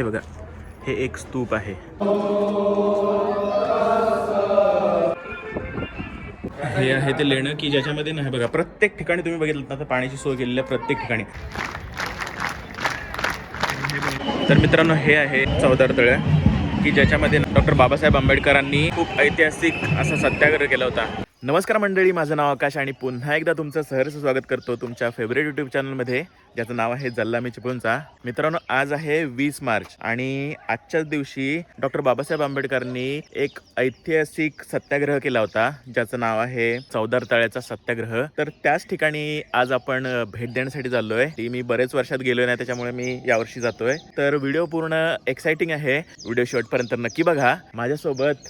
हे बघा हे एक स्तूप आहे. हे आहे ते लेणं की ज्याच्यामध्ये नाही बघा प्रत्येक ठिकाणी तुम्ही बघितलं ना तर पाण्याची सोय केलेली आहे प्रत्येक ठिकाणी. तर मित्रांनो हे आहे चौदार तळ्या की ज्याच्यामध्ये डॉक्टर बाबासाहेब आंबेडकरांनी खूप ऐतिहासिक असा सत्याग्रह केला होता. नमस्कार मंडळी माझं नाव आकाश आणि पुन्हा एकदा तुमचं सहर्ष स्वागत करतो तुमच्या फेवरेट यूट्यूब चॅनलमध्ये ज्याचं नाव आहे जल्ला मी चिपळूणचा. मित्रांनो आज आहे वीस मार्च आणि आजच्याच दिवशी डॉक्टर बाबासाहेब आंबेडकरांनी एक ऐतिहासिक सत्याग्रह केला होता ज्याचं नाव आहे चौदार तळ्याचा सत्याग्रह. तर त्याच ठिकाणी आज आपण भेट देण्यासाठी चाललोय. ती मी बरेच वर्षात गेलोय ना त्याच्यामुळे मी यावर्षी जातोय. तर व्हिडिओ पूर्ण एक्साइटिंग आहे. व्हिडिओ शेवटपर्यंत नक्की बघा. माझ्यासोबत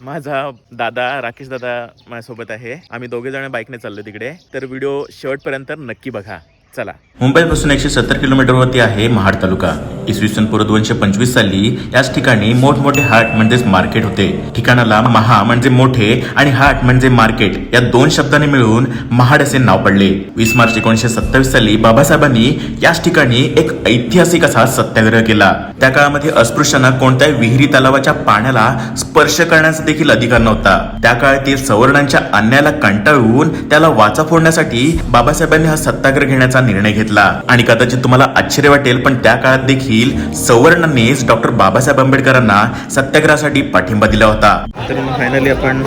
माझा दादा राकेश दादा माझ्यासोबत आहे. आम्ही दोघे जण बाईकने चाललो तिकडे. तर व्हिडिओ शेवटपर्यंत नक्की बघा. चला. मुंबईपासून एकशे सत्तर किलोमीटरवरती आहे महाड तालुका. इसवी सन पूर्व दोनशे पंचवीस साली याच ठिकाणी मोठमोठे हाट म्हणजेच मार्केट होते. ठिकाणाला महा म्हणजे मोठे आणि हाट म्हणजे मार्केट या दोन शब्दांनी मिळून महाड असे नाव पडले. वीस मार्च एकोणीशे सत्तावीस साली बाबासाहेबांनी याच ठिकाणी एक ऐतिहासिक असा सत्याग्रह केला. त्या काळामध्ये अस्पृश्यांना कोणत्याही विहिरी तलावाच्या पाण्याला स्पर्श करण्याचा देखील अधिकार नव्हता. त्या काळातील सवर्णांच्या अन्यायाला कंटाळून त्याला वाचा फोडण्यासाठी बाबासाहेबांनी हा सत्याग्रह घेण्याचा निर्णय घेतला. आणि कदाचित तुम्हाला आश्चर्य वाटेल पण त्या काळात देखील सवर्णनेच डॉक्टर बाबासाहेब आंबेडकरांना सत्याग्रहासाठी पाठिंबा दिला होता. तर मग फायनली आपण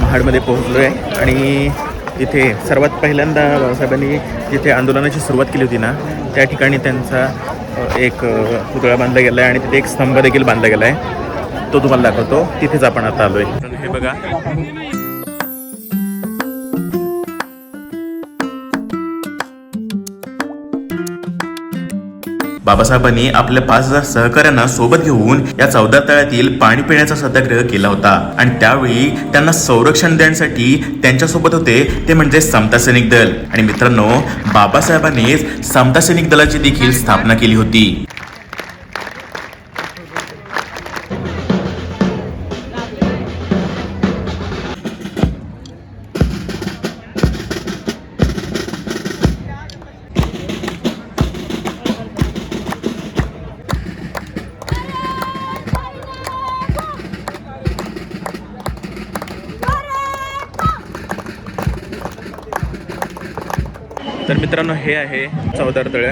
महाडमध्ये पोहोचलो आहे आणि इथे सर्वात पहिल्यांदा बाबासाहेबांनी जिथे आंदोलनाची सुरुवात केली होती ना त्या ठिकाणी त्यांचा एक पुतळा बांधला गेला आहे आणि तिथे एक स्तंभ देखील बांधला गेला आहे तो तुम्हाला दाखवतो. तिथेच आपण आता आलोय. आहे हे बघा. बाबासाहेबांनी आपल्या पाच हजार सहकाऱ्यांना सोबत घेऊन या चौदा तळ्यातील पाणी पिण्याचा सत्याग्रह केला होता. आणि त्यावेळी त्यांना संरक्षण देण्यासाठी त्यांच्यासोबत होते ते म्हणजे समता सैनिक दल. आणि मित्रांनो बाबासाहेबांनीच समता सैनिक दलाची देखील स्थापना केली होती. तर मित्रांनो हे आहे चौदार तळ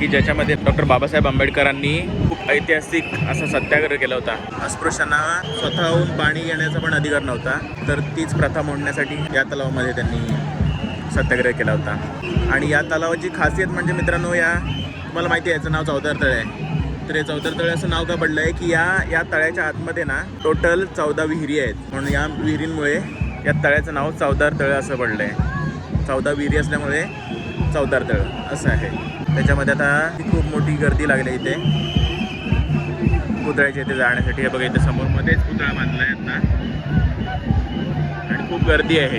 की ज्याच्यामध्ये डॉक्टर बाबासाहेब आंबेडकरांनी खूप ऐतिहासिक असा सत्याग्रह केला होता. अस्पृश्यांना स्वतःहून पाणी येण्याचा पण अधिकार नव्हता तर तीच प्रथा मोडण्यासाठी या तलावामध्ये त्यांनी सत्याग्रह केला होता. आणि या तलावाची खासियत म्हणजे मित्रांनो या तुम्हाला माहिती आहे याचं नाव चौदार तळ आहे. तर हे चौदार तळे असं नाव का पडलं आहे की या या तळ्याच्या आतमध्ये ना टोटल चौदा विहिरी आहेत. म्हणून या विहिरींमुळे या तळ्याचं नाव चौदार तळ असं पडलं आहे चौदा विहिरी असल्यामुळे चौदार तळ. असं आहे. त्याच्यामध्ये आता खूप मोठी गर्दी लागली आहे इथे. पुतळ्याच्या इथे जाण्यासाठी. हे बघा इथे समोरमध्येच पुतळा बांधला आहे आता. आणि खूप गर्दी आहे.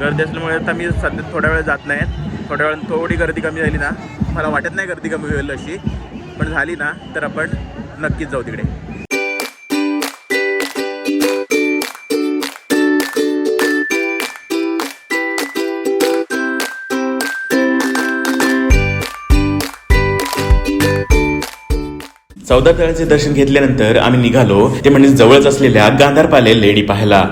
गर्दी असल्यामुळे आता मी सध्या थोड्या वेळ जात नाही थोड्या वेळ थोडी गर्दी कमी झाली ना. मला वाटत नाही गर्दी कमी होईल अशी. पण झाली ना तर आपण नक्कीच जाऊ तिकडे. चौदा तळ्याचे दर्शन घेतल्यानंतर आम्ही निघालो ते म्हणजे जवळच असलेल्या गांधारपाले लेणी पाहायला.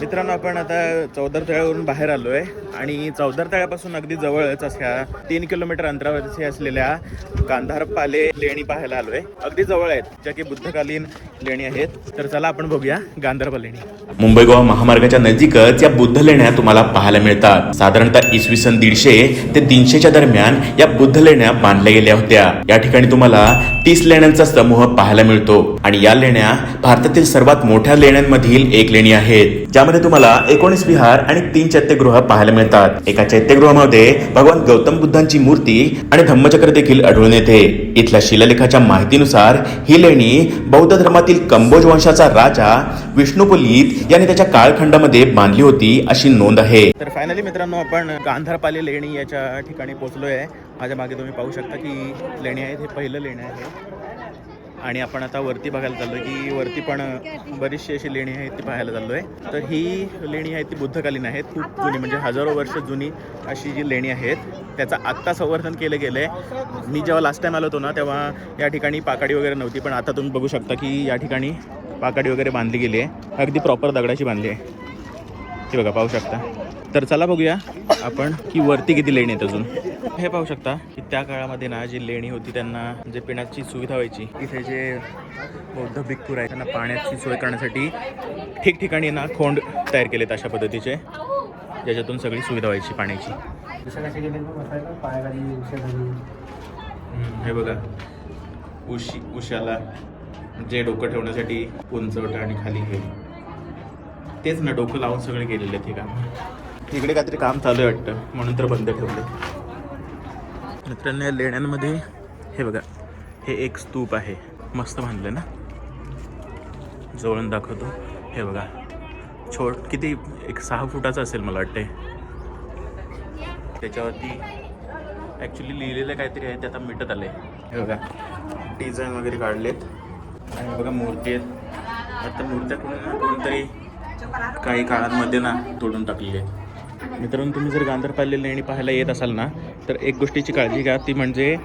मित्रांनो आपण आता चौदर तळ्यावरून बाहेर आलो आहे आणि चौदार तळ्यापासून अगदी जवळच अशा तीन किलोमीटर अंतरावरती असलेल्या गांधारपाले लेणी पाहायला आलो आहे अगदी जवळ आहेत ज्या की बुद्धकालीन लेणी आहेत. तर चला आपण बघूया गांधारपा लेणी. मुंबई गोवा महामार्गाच्या नजीकच या बुद्ध लेण्या तुम्हाला पाहायला मिळतात. साधारणतः इसवी सन दीडशे ते तीनशेच्या दरम्यान या बुद्ध लेण्या बांधल्या गेल्या होत्या. या ठिकाणी तुम्हाला तीस लेण्यांचा समूह पाहायला मिळतो. आणि या लेण्या भारतातील सर्वात मोठ्या लेण्यांमधील एक लेणी आहेत ज्या ज्यामध्ये तुम्हाला एकोणीस विहार आणि तीन चैत्यगृह पाहायला मिळतात. एका चैत्यगृहामध्ये भगवान गौतम बुद्धांची मूर्ती आणि धम्मचक्र देखील आढळून येते. इथल्या शिलालेखाच्या माहितीनुसार ही लेणी बौद्ध धर्मातील कंबोज वंशाचा राजा विष्णुपुलीत याने त्याच्या काळखंडामध्ये बांधली होती अशी नोंद आहे. तर फायनली मित्रांनो आपण गांधारपाली लेणी याच्या ठिकाणी पोहोचलोय. माझ्या मागे तुम्ही पाहू शकता की लेणी आहेत हे पहिलं लेणी आहे. आणि आपण आता वरती बघायला चाललो की वरती पण बरीचशी अशी लेणी आहेत ती पाहायला चाललो आहे तर ही लेणी आहेत ती बुद्धकालीन आहेत. खूप जुनी म्हणजे हजारो वर्ष जुनी अशी जी लेणी आहेत त्याचं आत्ता संवर्धन केलं गेलं आहे मी जेव्हा लास्ट टाईम आलो होतो ना तेव्हा या ठिकाणी पाकाडी वगैरे नव्हती पण आता तुम्ही बघू शकता की या ठिकाणी पाकाडी वगैरे बांधली गेली आहे. अगदी प्रॉपर दगडाची बांधली आहे. ती बघा पाहू शकता. तर चला बघूया आपण की वरती किती लेणी आहेत अजून. हे पाहू शकता की त्या काळामध्ये ना जी लेणी होती त्यांना जे पिण्याची सुविधा व्हायची इथे जे बौद्ध भिक्खूर आहे त्यांना पाण्याची सोय करण्यासाठी ठिकठिकाणी ना खोंड तयार केलेत अशा पद्धतीचे ज्याच्यातून सगळी सुविधा व्हायची पाण्याची. हे बघा. उशी उशाला जे डोकं ठेवण्यासाठी उंचवट आणि खाली हे. तेच ना डोकं लावून सगळे गेलेले ते काम. इकडे काहीतरी काम चालू आहे वाटतं. म्हणून तर बंद ठेवले. मित्रांनो या लेण्यांमध्ये हे बघा हे एक स्तूप आहे. मस्त बांधलं ना? जवळून दाखवतो. हे बघा छोट किती एक सहा फुटाचं असेल मला वाटते त्याच्यावरती ॲक्च्युली लिहिलेलं काहीतरी आहे ते आता मिटत आले हे बघा डिझाईन वगैरे काढलेत. आणि बघा मूर्ती आहेत. आता मूर्त्या कोण कोणतरी काही काळांमध्ये ना तोडून टाकलेली आहेत. मित्रांनो तुम्ही जर गांधर लेणी पाहायला येत असाल ना तर एक गोष्टीची काळजी घ्या. ती म्हणजे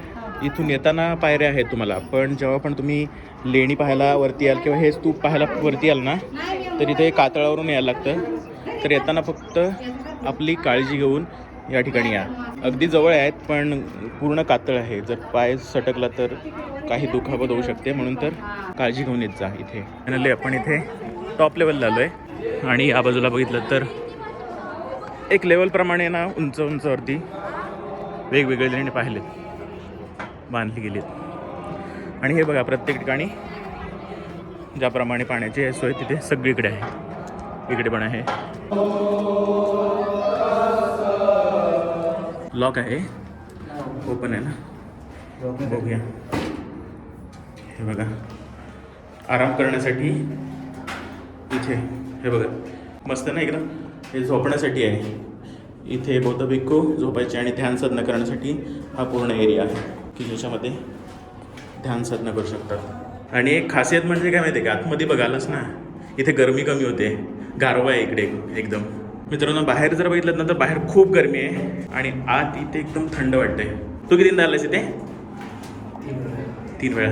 इथून येताना पायऱ्या आहेत तुम्हाला. पण जेव्हा पण तुम्ही लेणी पाहायला वरती याल किंवा हे स्तूप पाहायला वरती याल ना तर इथे कातळावरून यायला लागतं. तर येताना फक्त आपली काळजी घेऊन या ठिकाणी या. अगदी जवळ आहेत पण पूर्ण कातळ आहे. जर पाय सटकला तर काही दुखापत होऊ शकते. म्हणून तर काळजी घेऊन येत जा इथे. फायनली आपण इथे टॉप लेवलला आलो आहे आणि या बाजूला बघितलं तर एक लेवलप्रमाणे ना उंच उंचवरती वेगवेगळे लेणी पाहिलेत. बांधली गेली आणि हे बघा प्रत्येक ठिकाणी ज्याप्रमाणे पाण्याची सोय तिथे सगळीकडे आहे. इकडे पण आहे. लॉक आहे. ओपन आहे ना? बघूया. हे बघा. आराम करण्यासाठी इथे हे बघा. मस्त ना एकदम हे झोपण्यासाठी आहे. इथे बौद्ध भिक्खू झोपायचे आणि ध्यान साधना करण्यासाठी हा पूर्ण एरिया आहे की ज्याच्यामध्ये ध्यान साधना करू शकतात. आणि एक खासियत म्हणजे काय माहिती आहे का? आतमध्ये बघालच ना. इथे गरमी कमी होते. गारवा आहे इकडे एकदम. मित्रांनो बाहेर जर बघितलं ना तर बाहेर खूप गरमी आहे. आणि आत इथे एकदम थंड वाटते तू कितींदा आलास इथे? तीन वेळा.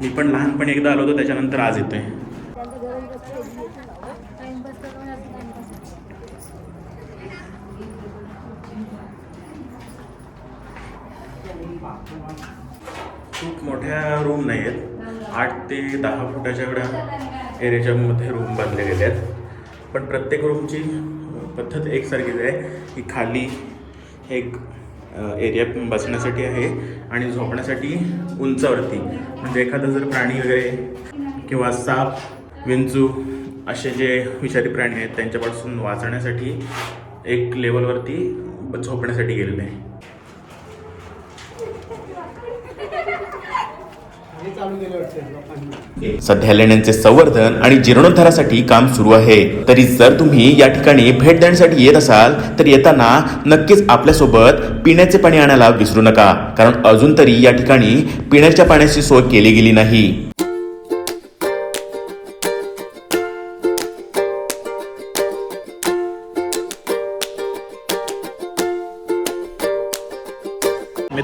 मी पण लहानपणी एकदा आलो होतो त्याच्यानंतर आज येतोय त्यांचं गरम कसं टाइमपास करून असं टाइमपास खूप मोठ्या रूम नाही आहेत आठ ते दहा फुटाच्या एवढ्या रूम बांधले गेले आहेत पण प्रत्येक रूमची पद्धत एकसारखीच आहे की खाली एक एरिया बसण्यासाठी आहे आणि झोपण्यासाठी उंचावरती. म्हणजे एखादा जर प्राणी वगैरे किंवा साप विंचू असे जे विषारी प्राणी आहेत त्यांच्यापासून वाचण्यासाठी एक लेवलवरती झोपण्यासाठी गेलेले आहे हे चालू केलं वाटतं लोकांनी सध्या लेण्यांचे संवर्धन आणि जीर्णोद्धारासाठी काम सुरू आहे. तरी जर तुम्ही या ठिकाणी भेट देण्यासाठी येत असाल तर येताना नक्कीच आपल्यासोबत पिण्याचे पाणी आणायला विसरू नका. कारण अजून तरी या ठिकाणी पिण्याच्या पाण्याची सोय केली गेली नाही.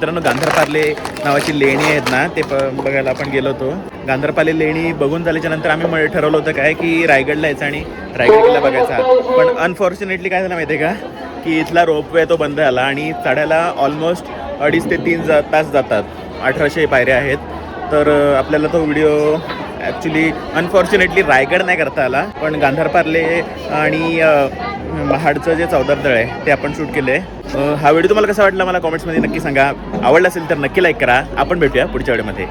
मित्रांनो गांधरपार्ले नावाची लेणी आहेत ना ते प बघायला आपण गेलो होतो. गांधरपाले लेणी बघून झाल्याच्यानंतर आम्ही म- ठरवलं होतं काय की रायगडला यायचं आणि रायगड किल्ला बघायचा पण अनफॉर्च्युनेटली काय झालं माहिती आहे का? की इथला रोपवे तो बंद झाला आणि चढायला ऑलमोस्ट अडीच ते तीन जा तास जातात. अठराशे पायऱ्या आहेत. तर आपल्याला तो व्हिडिओ ॲक्च्युली अनफॉर्च्युनेटली रायगड नाही करता आला. पण गांधारपार्ले आणि महाडचं जे चौदार आहे ते आपण शूट केलं आहे हा व्हिडिओ तुम्हाला कसा वाटला मला कॉमेंट्समध्ये नक्की सांगा. आवडला असेल तर नक्की लाईक करा. आपण भेटूया पुढच्या व्हिडिओमध्ये.